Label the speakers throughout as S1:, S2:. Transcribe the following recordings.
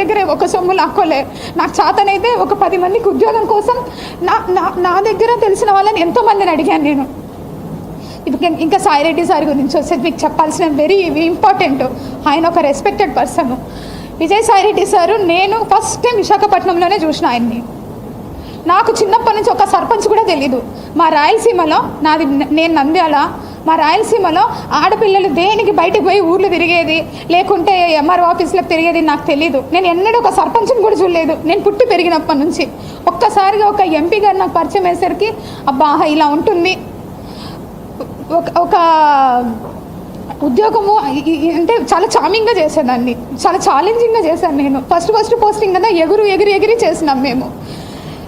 S1: దగ్గరే ఒక సొమ్ము లాక్కోలే. నాకు చేతనైతే ఒక పది మందికి ఉద్యోగం కోసం నా నా నా దగ్గర తెలిసిన వాళ్ళని ఎంతో మందిని అడిగాను నేను. ఇంకా ఇంకా సాయిరెడ్డి సార్ గురించి వస్తే మీకు చెప్పాల్సిన వెరీ ఇంపార్టెంట్ ఆయన ఒక respected person Vijay Sai Reddy sir నేను ఫస్ట్ టైం విశాఖపట్నంలోనే చూసిన ఆయన్ని. నాకు చిన్నప్పటి నుంచి ఒక సర్పంచ్ కూడా తెలీదు. మా రాయలసీమలో నాది నేను నంద్యాల మా రాయలసీమలో ఆడపిల్లలు దేనికి బయటకు పోయి ఊర్లు తిరిగేది? లేకుంటే ఎంఆర్ఓ ఆఫీస్లో తిరిగేది నాకు తెలియదు నేను ఎన్నడూ ఒక సర్పంచ్ని కూడా చూడలేదు. నేను పుట్టి పెరిగినప్పటి నుంచి. ఒక్కసారిగా ఒక ఎంపీ గారు నాకు పరిచయం అయ్యేసరికి అబ్బా ఇలా ఉంటుంది. ఒక ఒక ఉద్యోగము అంటే చాలా చామింగ్గా చేసేదాన్ని. చాలా ఛాలెంజింగ్గా చేశాను నేను. ఫస్ట్ ఫస్ట్ పోస్టింగ్ కదా ఎగురు ఎగిరి ఎగిరి చేసినాం మేము.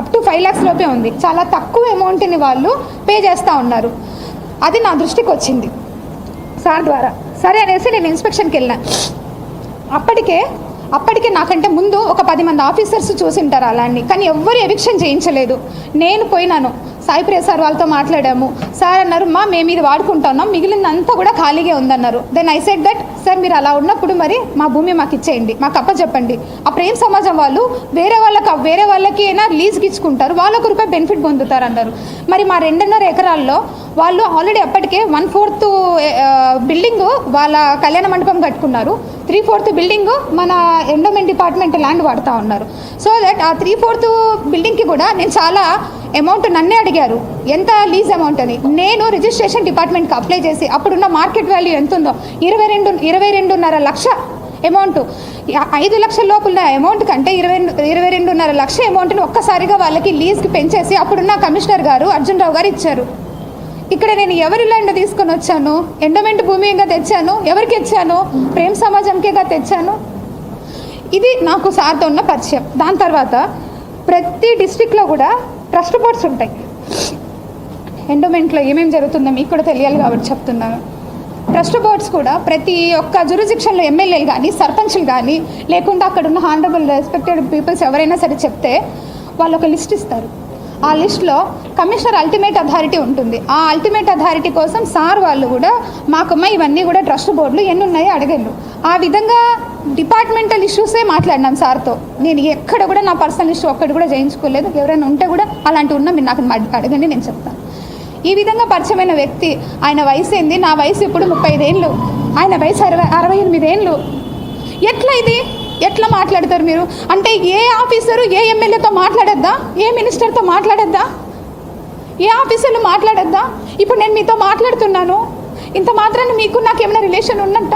S1: అప్ టు ఫైవ్ ల్యాక్స్ లోపే ఉంది. చాలా తక్కువ అమౌంట్ని వాళ్ళు పే చేస్తూ ఉన్నారు. అది నా దృష్టికి వచ్చింది. సార్ ద్వారా. సరే అనేసి నేను ఇన్స్పెక్షన్కి వెళ్ళినా. అప్పటికే అప్పటికే నాకంటే ముందు ఒక పది మంది ఆఫీసర్స్ చూసింటారు అలాంటి. కానీ ఎవ్వరు ఎవిక్షన్ చేయించలేదు. నేను పోయినాను. సాయి సార్ వాళ్ళతో మాట్లాడాము. సార్ అన్నారు మా మేము ఇది వాడుకుంటున్నాం. మిగిలినంతా కూడా ఖాళీగా ఉందన్నారు. Then I said that sir మీరు అలా ఉన్నప్పుడు మరి మా భూమి మాకు ఇచ్చేయండి. మాకు అప్ప చెప్పండి ఆ ప్రేమ సమాజం వాళ్ళు వేరే వాళ్ళకి వేరే వాళ్ళకి అయినా లీజ్కి ఇచ్చుకుంటారు వాళ్ళు ఒక రూపాయి బెనిఫిట్ పొందుతారు అన్నారు మరి మా రెండున్నర ఎకరాల్లో వాళ్ళు ఆల్రెడీ అప్పటికే వన్ ఫోర్త్ బిల్డింగ్ వాళ్ళ కళ్యాణ మండపం కట్టుకున్నారు. త్రీ ఫోర్త్ బిల్డింగ్ మన ఎండోమెంట్ డిపార్ట్మెంట్ ల్యాండ్ వాడుతూ ఉన్నారు. సో దట్ ఆ త్రీ ఫోర్త్ బిల్డింగ్కి కూడా నేను చాలా అమౌంట్ నన్నే అడిగారు. ఎంత లీజ్ అమౌంట్ అని? నేను రిజిస్ట్రేషన్ డిపార్ట్మెంట్కి అప్లై చేసి అప్పుడున్న మార్కెట్ వాల్యూ ఎంత ఉందో ఇరవై రెండు ఇరవై రెండున్నర లక్ష అమౌంట్ ఐదు లక్షల లోపల అమౌంట్ కంటే ఇరవై రెండు ఇరవై రెండున్నర లక్ష అమౌంట్ని ఒక్కసారిగా వాళ్ళకి లీజ్కి పెంచేసి అప్పుడున్న కమిషనర్ గారు అర్జున్ రావు గారు ఇచ్చారు. ఇక్కడ నేను ఎవరి ల్యాండ్ తీసుకొని వచ్చాను? ఎండమెంట్ భూమిగా తెచ్చాను? ఎవరికి ఇచ్చాను? ప్రేమ సమాజంకేగా తెచ్చాను? ఇది నాకు సార్తో ఉన్న పరిచయం. దాని తర్వాత ప్రతి డిస్టిక్లో కూడా ట్రస్ట్ ఉంటాయి. ఎండోమెంట్లో ఏమేమి జరుగుతుందో మీకు కూడా తెలియాలి కాబట్టి చెప్తున్నాను. ట్రస్ట్ బోర్డ్స్ కూడా ప్రతి ఒక్క జురిజిక్షన్లో ఎమ్మెల్యేలు కానీ సర్పంచ్లు కానీ లేకుండా అక్కడ ఉన్న హానరబుల్ రెస్పెక్టెడ్ పీపుల్స్ ఎవరైనా సరే చెప్తే వాళ్ళు ఒక లిస్ట్ ఇస్తారు. ఆ లిస్ట్లో కమిషనర్ అల్టిమేట్ అథారిటీ ఉంటుంది. ఆ అల్టిమేట్ అథారిటీ కోసం సార్ వాళ్ళు కూడా మాకమ్మ ఇవన్నీ కూడా ట్రస్ట్ బోర్డులు ఎన్ని ఉన్నాయో అడగండు ఆ విధంగా డిపార్ట్మెంటల్ ఇష్యూసే మాట్లాడినాం సార్తో. నేను ఎక్కడ కూడా నా పర్సనల్ ఇష్యూ ఒక్కటి కూడా చేయించుకోలేదు. ఎవరైనా ఉంటే కూడా అలాంటి ఉన్నా మీరు నాకు అడగండి నేను చెప్తాను. ఈ విధంగా పరిచయమైన వ్యక్తి ఆయన వయసు ఏంది? నా వయసు ఇప్పుడు ముప్పై ఐదేళ్ళు ఆయన వయసు అరవై అరవై ఎనిమిదేళ్ళు. ఎట్లా ఇది? ఎట్లా మాట్లాడతారు మీరు? అంటే ఏ ఆఫీసరు ఏ ఎమ్మెల్యేతో మాట్లాడొద్దా? ఏ మినిస్టర్తో మాట్లాడద్దా? ఏ ఆఫీసర్లు మాట్లాడద్దా? ఇప్పుడు నేను మీతో మాట్లాడుతున్నాను. ఇంత మాత్రాన్ని మీకు నాకు ఏమైనా రిలేషన్ ఉన్నట్ట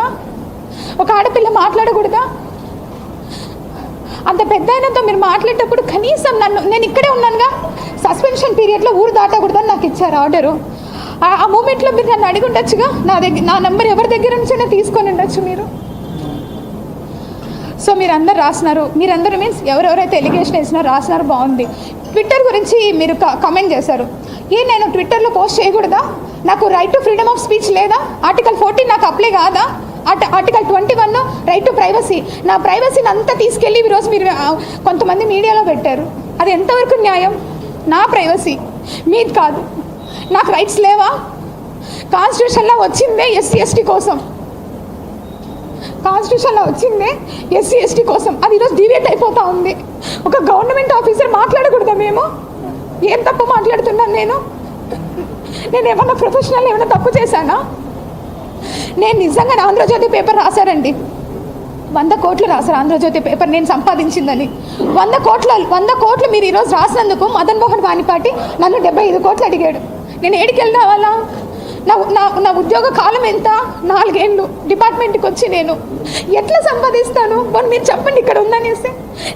S1: ఒక ఆడపిల్ల మాట్లాడకూడదా? అంత పెద్ద ఆయనతో మీరు మాట్లాడేటప్పుడు కనీసం నన్ను నేను ఇక్కడే ఉన్నానుగా. సస్పెన్షన్ పీరియడ్లో ఊరు దాటకూడదని నాకు ఇచ్చారు ఆర్డరు. ఆ- ఆ మూమెంట్లో మీరు నన్ను అడిగి ఉండొచ్చుగా? నా దగ్గర నా నెంబర్ ఎవరి దగ్గర నుంచైనా తీసుకొని ఉండొచ్చు మీరు? సో మీరందరు రాసినారు. మీరందరూ మీన్స్ ఎవరెవరైతే ఎలిగేషన్ వేసినారో రాసినారు బాగుంది. ట్విట్టర్ గురించి మీరు కమెంట్ చేశారు. ఏ నేను ట్విట్టర్లో పోస్ట్ చేయకూడదా? నాకు right to freedom of speech లేదా? ఆర్టికల్ ఫోర్టీన్ నాకు అప్లై కాదా? ఆర్టి article twenty one right to privacy నా ప్రైవసీని అంతా తీసుకెళ్ళి ఈరోజు మీరు కొంతమంది మీడియాలో పెట్టారు. అది ఎంతవరకు న్యాయం? నా ప్రైవసీ మీది కాదు. నాకు రైట్స్ లేవా? కాన్స్టిట్యూషన్లో వచ్చిందే ఎస్సీ ఎస్టీ కోసం. కాన్స్టిట్యూషన్లో వచ్చిందే ఎస్సీ ఎస్టీ కోసం. అది ఈరోజు డివేట్ అయిపోతూ ఉంది. ఒక గవర్నమెంట్ ఆఫీసర్ మాట్లాడకూడదా మేము? ఏం తప్పు మాట్లాడుతున్నాను నేను? నేను ఏమన్నా ప్రొఫెషనల్ ఏమైనా తప్పు చేశానా? నేను నిజంగా ఆంధ్రజ్యోతి పేపర్ రాశారండి. వంద కోట్లు రాశారు ఆంధ్రజ్యోతి పేపర్ నేను సంపాదించిందని. వంద కోట్ల వంద కోట్లు మీరు ఈరోజు రాసినందుకు మదన్ మోహన్ వాణిపాటి నన్ను డెబ్బై ఐదు కోట్లు అడిగాడు. నేను ఏడికి వెళ్ళినా నా నా నా ఉద్యోగ కాలం ఎంత? నాలుగేళ్ళు. డిపార్ట్మెంట్కి వచ్చి నేను ఎట్లా సంపాదిస్తాను? పోనీ మీరు చెప్పండి ఇక్కడ ఉందనేసి.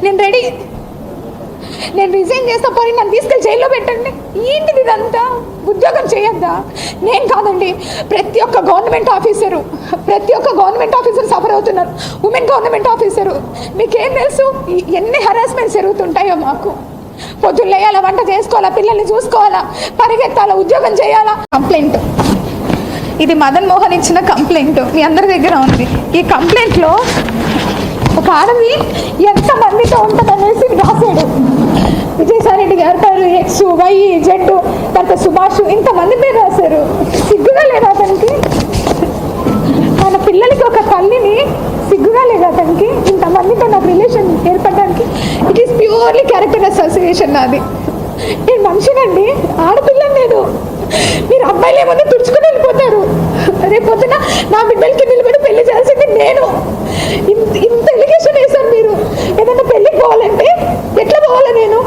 S1: నేను రెడీ. నేను రిజైన్ చేస్తా పోనీ నన్ను తీసుకెళ్ళి జైల్లో పెట్టండి. ఏంటిది ఇదంతా? ఉద్యోగం చేయొద్దా? నేను కాదండి ప్రతి ఒక్క గవర్నమెంట్ ఆఫీసరు ప్రతి ఒక్క గవర్నమెంట్ ఆఫీసర్ సఫర్ అవుతున్నారు. Women government officer. మీకేం తెలుసు? ఎన్ని హరాస్మెంట్స్ జరుగుతుంటాయో మాకు. పొద్దున్న లేయాలా వంట చేసుకోవాలా పిల్లల్ని చూసుకోవాలా పరిగెత్తాలా ఉద్యోగం చేయాలా? కంప్లైంట్. ఇది మదన్ మోహన్ ఇచ్చిన కంప్లైంట్. మీ అందరి దగ్గర ఉంది. ఈ కంప్లైంట్లో ఒక ఆడది ఎంత మందితో ఉంటుందనేసి రాశాడు. విజయసాయి రెడ్డి గారు పేరు ఎక్స్ వై జెడ్ తర్వాత సుభాష్ ఇంతమంది పేరు రాశారు. సిగ్గుగా లేదు అతనికి. మన పిల్లలకి ఒక తల్లిని సిగ్గుగా లేదు అతనికి. ఇంతమందితో నాకు రిలేషన్ ఓన్లీ క్యారెక్టర్ అసోసియేషన్ నాది. నేను మనిషినండి ఆడపిల్లని నేను. మీరు అబ్బాయిలు ఏమన్నా తుడుచుకుని వెళ్ళిపోతారు. రేపు పొద్దున నా బిడ్డలకి నిలబడి పెళ్ళి చేయాల్సింది నేను. ఇంత ఇంత ఎలిగేషన్ వేశారు మీరు. ఏదైనా పెళ్ళికి పోవాలంటే ఎట్లా పోవాలా నేను?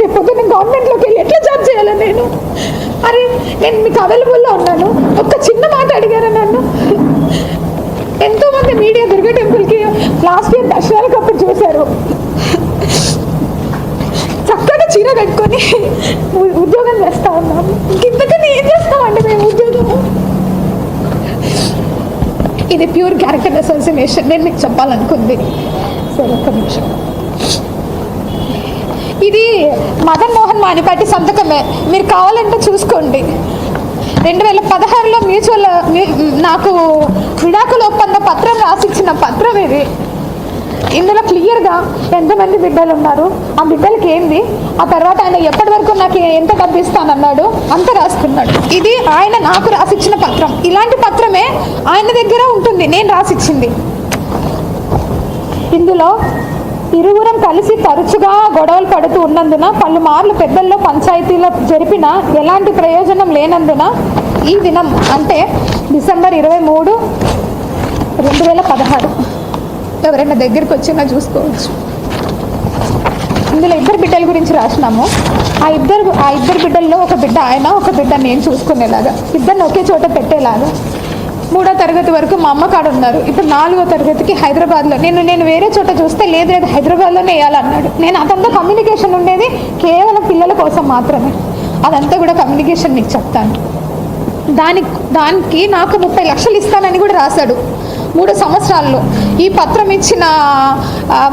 S1: రేపు పొద్దున్న గవర్నమెంట్లోకి వెళ్ళి ఎట్లా జాబ్ చేయాలా నేను? అరే నేను మీకు అవైలబుల్లో ఉన్నాను. ఒక్క చిన్న మాట అడిగారా నన్ను? ఎంతోమంది మీడియా దుర్గా టెంపుల్కి లాస్ట్ కట్టుకొని ఉ- ఉద్యోగం చేస్తా ఉన్నాం. ఇంతకన్నా ఏం చేస్తామండి మేము ఉద్యోగం. ఇది ప్యూర్ క్యారెక్టర్ అసోసినేషన్ నేను మీకు చెప్పాలనుకుంది. సరే ఒక్క నిమిషం. ఇది మదన్ మోహన్ మానిపాటి సంతకమే. మీరు కావాలంటే చూసుకోండి. రెండు వేల పదహారులో మ్యూచువల్ నాకు విడాకుల ఒప్పంద పత్రం రాసిచ్చిన పత్రం ఇది. ఇందులో క్లియర్గా ఎంతమంది బిడ్డలు ఉన్నారు ఆ బిడ్డలకి ఏంది? ఆ తర్వాత ఆయన ఎప్పటి వరకు నాకు ఎంత డబ్బు ఇస్తానన్నాడు అంత రాసుకున్నాడు. ఇది ఆయన నాకు రాసిచ్చిన పత్రం. ఇలాంటి పత్రమే ఆయన దగ్గర ఉంటుంది. నేను రాసిచ్చింది. ఇందులో ఇరువురం కలిసి తరచుగా గొడవలు పడుతూ ఉన్నందున పలుమార్లు పెద్దల్లో పంచాయతీలో జరిపిన ఎలాంటి ప్రయోజనం లేనందున ఈ దినం అంటే డిసెంబర్ ఇరవై మూడు రెండు వేల పదహారు ఎవరైనా దగ్గరికి వచ్చినా చూసుకోవచ్చు. ఇందులో ఇద్దరు బిడ్డల గురించి రాసినాము. ఆ ఇద్దరు ఆ ఇద్దరు బిడ్డల్లో ఒక బిడ్డ ఆయన ఒక బిడ్డ నేను చూసుకునేలాగా. ఇద్దరిని ఒకే చోట పెట్టేలాగా. మూడో తరగతి వరకు మా అమ్మ కాడ ఉన్నారు. ఇప్పుడు నాలుగో తరగతికి హైదరాబాద్లో. నేను నేను వేరే చోట చూస్తే లేదు లేదు హైదరాబాద్లోనే వేయాలన్నాడు. నేను అదంతా కమ్యూనికేషన్ ఉండేది కేవలం పిల్లల కోసం మాత్రమే. అదంతా కూడా కమ్యూనికేషన్ మీకు చెప్తాను. దానికి దానికి నాకు ముప్పై లక్షలు ఇస్తానని కూడా రాశాడు. మూడు సంవత్సరాల్లో. ఈ పత్రం ఇచ్చిన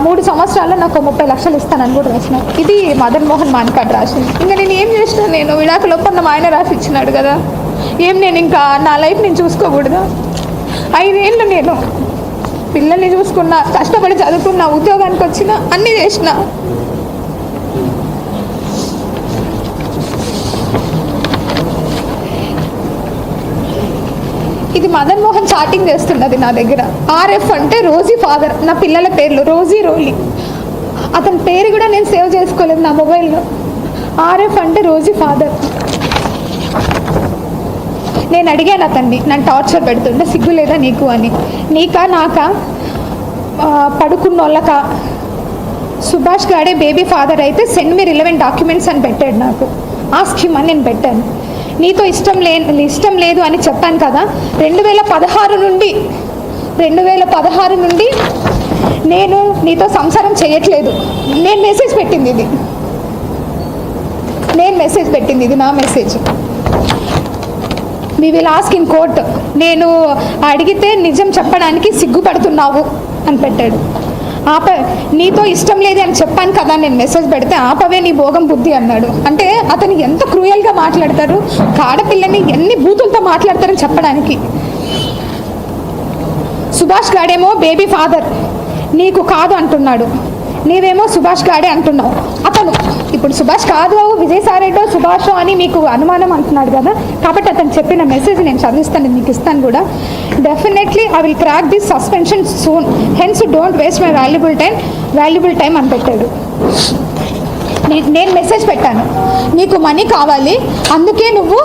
S1: మూడు సంవత్సరాల్లో నాకు ముప్పై లక్షలు ఇస్తానని కూడా రాసిన. ఇది మదన్ మోహన్ మాన్కాడ్ రాసింది ఇంకా నేను ఏం చేసిన నేను విడాకుల ఒప్పందం ఆయన రాసి ఇచ్చినాడు కదా. ఏం నేను ఇంకా నా లైఫ్ నేను చూసుకోకూడదు? ఐదేళ్ళు నేను పిల్లల్ని చూసుకున్నా కష్టపడి చదువుకున్నా ఉద్యోగానికి వచ్చిన అన్నీ చేసిన. ఇది మదన్ మోహన్ చాటింగ్ చేస్తున్నది నా దగ్గర. ఆర్ఎఫ్ అంటే రోజీ ఫాదర్. నా పిల్లల పేర్లు రోజీ రోలీ. అతని పేరు కూడా నేను సేవ్ చేసుకోలేదు నా మొబైల్లో. ఆర్ఎఫ్ అంటే రోజీ ఫాదర్. నేను అడిగాను అతన్ని నన్ను టార్చర్ పెడుతుంటే సిగ్గు లేదా నీకు అని. నీకా నాకా? పడుకున్నోళ్ళక? పడుకున్న వాళ్ళకా సుభాష్ గాడే బేబీ ఫాదర్ అయితే సెండ్ మీ రిలవెంట్ డాక్యుమెంట్స్ అని పెట్టాడు నాకు. ఆ స్కీమ్ అని నేను పెట్టాను. నీతో ఇష్టం లే ఇష్టం లేదు అని చెప్పాను కదా రెండు వేల పదహారు నుండి రెండు వేల పదహారు నుండి నేను నీతో సంసారం చేయట్లేదు. నేను మెసేజ్ పెట్టింది ఇది. నేను మెసేజ్ పెట్టింది ఇది నా message me will ask in court నేను అడిగితే నిజం చెప్పడానికి సిగ్గుపడుతున్నావు అని పెట్టాడు. ఆప నీతో ఇష్టం లేదు అని చెప్పాను కదా నేను మెసేజ్ పెడితే ఆపవే నీ భోగం బుద్ధి అన్నాడు. అంటే అతను ఎంత క్రూయల్గా మాట్లాడతారు? కాడపిల్లని ఎన్ని బూతులతో మాట్లాడతారని చెప్పడానికి. సుభాష్ గాడేమో బేబీ ఫాదర్ నీకు కాదు అంటున్నాడు. నీవేమో సుభాష్ గాడే అంటున్నావు. అతను ఇప్పుడు సుభాష్ కాదు విజయసాయిరెడ్డో సుభాషో అని మీకు అనుమానం అంటున్నాడు కదా. కాబట్టి అతను చెప్పిన మెసేజ్ నేను చదివిస్తాను మీకు ఇస్తాను కూడా. Definitely I will crack this suspension soon hence don't waste my valuable time valuable time అని పెట్టాడు. నేను మెసేజ్ పెట్టాను. నీకు మనీ కావాలి అందుకే నువ్వు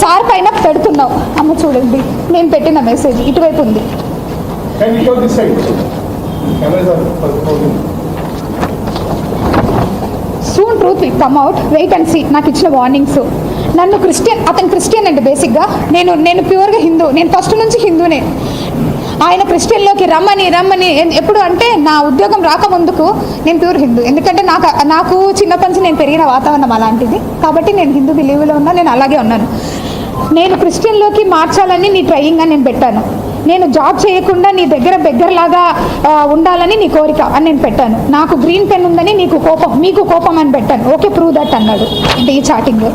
S1: సార్ పైన పెడుతున్నావు. అమ్మ చూడండి నేను పెట్టిన మెసేజ్ ఇటువైపు ఉంది. Soon truth will come out wait and see నాకు ఇచ్చిన వార్నింగ్స్ నన్ను క్రిస్టియన్ అతను క్రిస్టియన్ అండి బేసిక్గా నేను నేను ప్యూర్గా హిందూ. నేను ఫస్ట్ నుంచి హిందూనే. ఆయన క్రిస్టియన్లోకి రమ్మని రమ్మని. ఎప్పుడు అంటే నా ఉద్యోగం రాకముందుకు నేను ప్యూర్ హిందూ. ఎందుకంటే నాకు నాకు చిన్నప్పటి నుంచి నేను పెరిగిన వాతావరణం అలాంటిది. కాబట్టి నేను హిందూ బిలీవ్లో ఉన్నా నేను అలాగే ఉన్నాను. నేను క్రిస్టియన్లోకి మార్చాలని నీ ట్రయింగ్ అని నేను పెట్టాను. నేను జాబ్ చేయకుండా నీ దగ్గర బెగ్గరలాగా ఉండాలని నీ కోరిక అని నేను పెట్టాను. నాకు గ్రీన్ పెన్ ఉందని నీకు కోపం మీకు కోపం అని పెట్టాను. ఓకే ప్రూవ్ దట్ అన్నాడు. అంటే ఈ చాటింగ్.